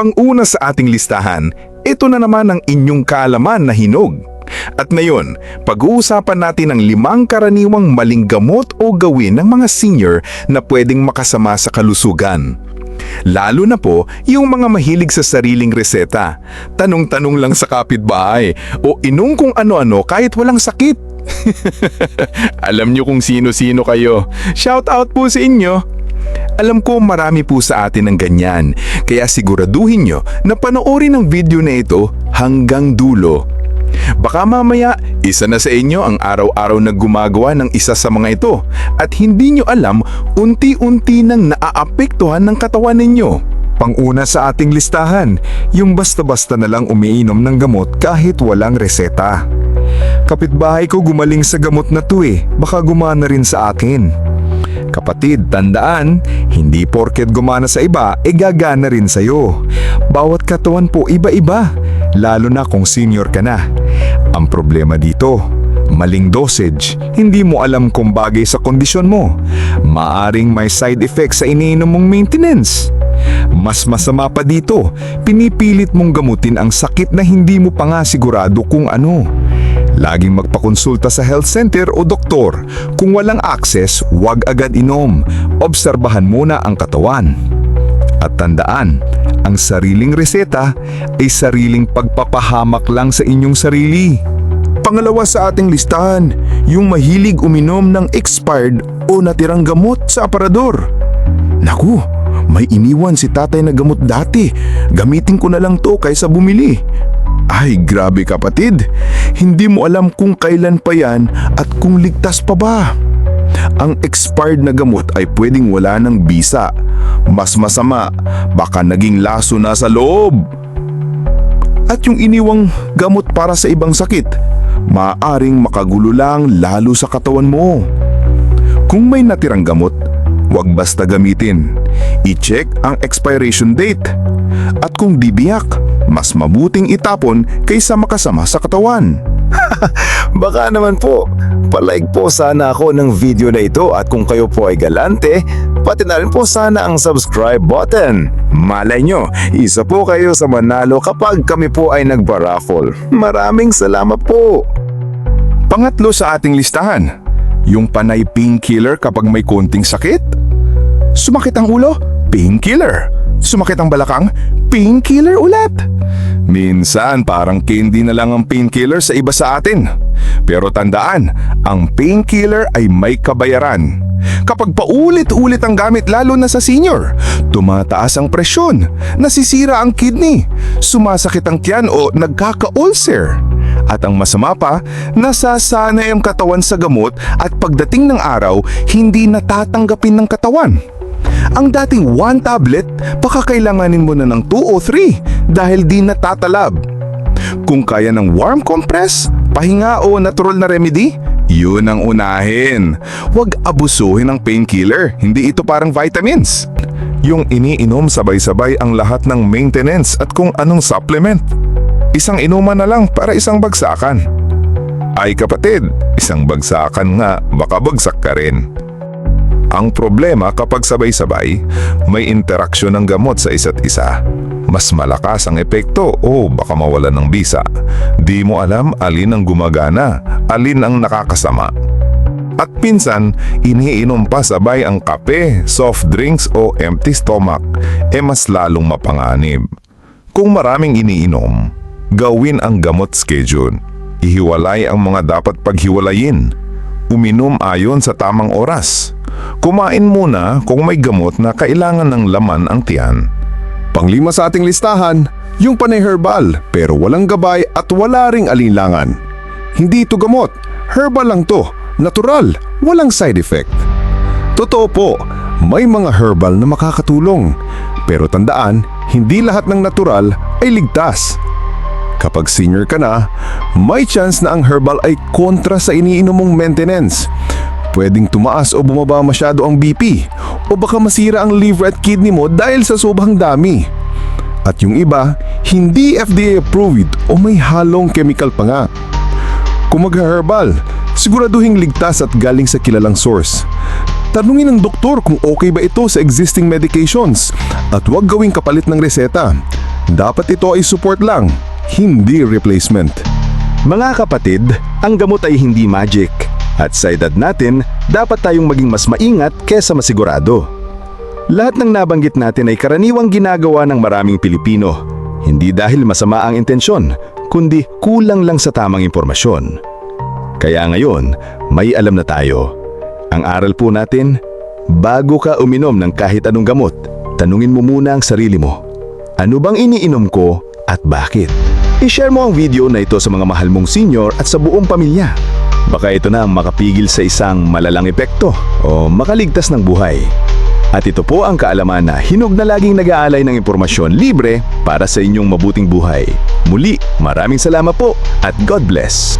Pang-una sa ating listahan, ito na naman ang inyong kaalaman na hinog. At ngayon, pag-uusapan natin ang limang karaniwang maling gamot o gawin ng mga senior na pwedeng makasama sa kalusugan. Lalo na po yung mga mahilig sa sariling reseta. Tanong-tanong lang sa kapitbahay o inom kung ano-ano kahit walang sakit. Alam nyo kung sino-sino kayo. Shout out po sa inyo. Alam ko marami po sa atin ng ganyan, kaya siguraduhin nyo na panoorin ang video na ito hanggang dulo. Baka mamaya, isa na sa inyo ang araw-araw na gumagawa ng isa sa mga ito at hindi nyo alam unti-unti nang naaapektuhan ng katawan ninyo. Panguna sa ating listahan, yung basta-basta na lang umiinom ng gamot kahit walang reseta. Kapitbahay ko gumaling sa gamot na to eh, baka gumana rin sa akin. Kapatid, tandaan, hindi porket gumana sa iba, e gagana rin sa'yo. Bawat katawan po iba-iba, lalo na kung senior ka na. Ang problema dito, maling dosage, hindi mo alam kung bagay sa kondisyon mo. Maaring may side effects sa iniinom mong maintenance. Mas masama pa dito, pinipilit mong gamutin ang sakit na hindi mo pa nga sigurado kung ano. Laging magpakonsulta sa health center o doktor. Kung walang access, huwag agad inom. Obserbahan muna ang katawan. At tandaan, ang sariling reseta ay sariling pagpapahamak lang sa inyong sarili. Pangalawa sa ating listahan, yung mahilig uminom ng expired o natirang gamot sa aparador. Naku, may iniwan si tatay na gamot dati. Gamitin ko na lang to kaysa bumili. Ay, grabe kapatid. Hindi mo alam kung kailan pa yan at kung ligtas pa ba. Ang expired na gamot ay pwedeng wala ng bisa. Mas masama, baka naging laso na sa loob. At yung iniwang gamot para sa ibang sakit, maaring makagulo lang lalo sa katawan mo. Kung may natirang gamot, huwag basta gamitin. I-check ang expiration date. At kung di biyak, mas mabuting itapon kaysa makasama sa katawan. Baka naman po, palike po sana ako ng video na ito at kung kayo po ay galante, pati na rin po sana ang subscribe button. Malay nyo, isa po kayo sa manalo kapag kami po ay nagbaraffle. Maraming salamat po! Pangatlo sa ating listahan, yung panay painkiller kapag may konting sakit. Sumakit ang ulo? Painkiller. Sumakit ang balakang? Painkiller ulit. Minsan parang candy na lang ang painkiller sa iba sa atin. Pero tandaan, ang painkiller ay may kabayaran. Kapag paulit-ulit ang gamit lalo na sa senior, tumataas ang presyon, nasisira ang kidney, sumasakit ang tiyan o nagkaka-ulcer. At ang masama pa, nasasanay ang katawan sa gamot at pagdating ng araw, hindi natatanggapin ng katawan. Ang dating one tablet, baka kailanganin mo na ng 2 o 3 dahil di natatalab. Kung kaya ng warm compress, pahinga o natural na remedy, yun ang unahin. Huwag abusuhin ng painkiller, hindi ito parang vitamins. Yung iniinom sabay-sabay ang lahat ng maintenance at kung anong supplement. Isang inuman na lang para isang bagsakan. Ay kapatid, isang bagsakan nga, baka bagsak ka rin. Ang problema kapag sabay-sabay, may interaksyon ng gamot sa isa't isa. Mas malakas ang epekto o baka mawalan ng bisa. Di mo alam alin ang gumagana, alin ang nakakasama. At pinsan, iniinom pa sabay ang kape, soft drinks o empty stomach, e mas lalong mapanganib. Kung maraming iniinom, gawin ang gamot schedule. Ihiwalay ang mga dapat paghiwalayin. Uminom ayon sa tamang oras. Kumain muna kung may gamot na kailangan ng laman ang tiyan. Panglima sa ating listahan, yung panay herbal pero walang gabay at wala ring alinlangan. Hindi ito gamot, herbal lang to, natural, walang side effect. Totoo po, may mga herbal na makakatulong. Pero tandaan, hindi lahat ng natural ay ligtas. Kapag senior ka na, may chance na ang herbal ay kontra sa iniinom mong maintenance. Pwedeng tumaas o bumaba masyado ang BP o baka masira ang liver at kidney mo dahil sa sobrang dami. At yung iba, hindi FDA approved o may halong chemical pa nga. Kung mag-herbal, siguraduhin ligtas at galing sa kilalang source. Tanungin ng doktor kung okay ba ito sa existing medications at huwag gawing kapalit ng reseta. Dapat ito ay support lang, hindi replacement. Mga kapatid, ang gamot ay hindi magic. At sa edad natin, dapat tayong maging mas maingat kesa masigurado. Lahat ng nabanggit natin ay karaniwang ginagawa ng maraming Pilipino. Hindi dahil masama ang intensyon, kundi kulang lang sa tamang impormasyon. Kaya ngayon, may alam na tayo. Ang aral po natin, bago ka uminom ng kahit anong gamot, tanungin mo muna ang sarili mo. Ano bang iniinom ko at bakit? I-share mo ang video na ito sa mga mahal mong senior at sa buong pamilya. Baka ito na ang makapigil sa isang malalang epekto o makaligtas ng buhay. At ito po ang kaalaman na hinog na laging nag-aalay ng impormasyon libre para sa inyong mabuting buhay. Muli, maraming salamat po at God bless!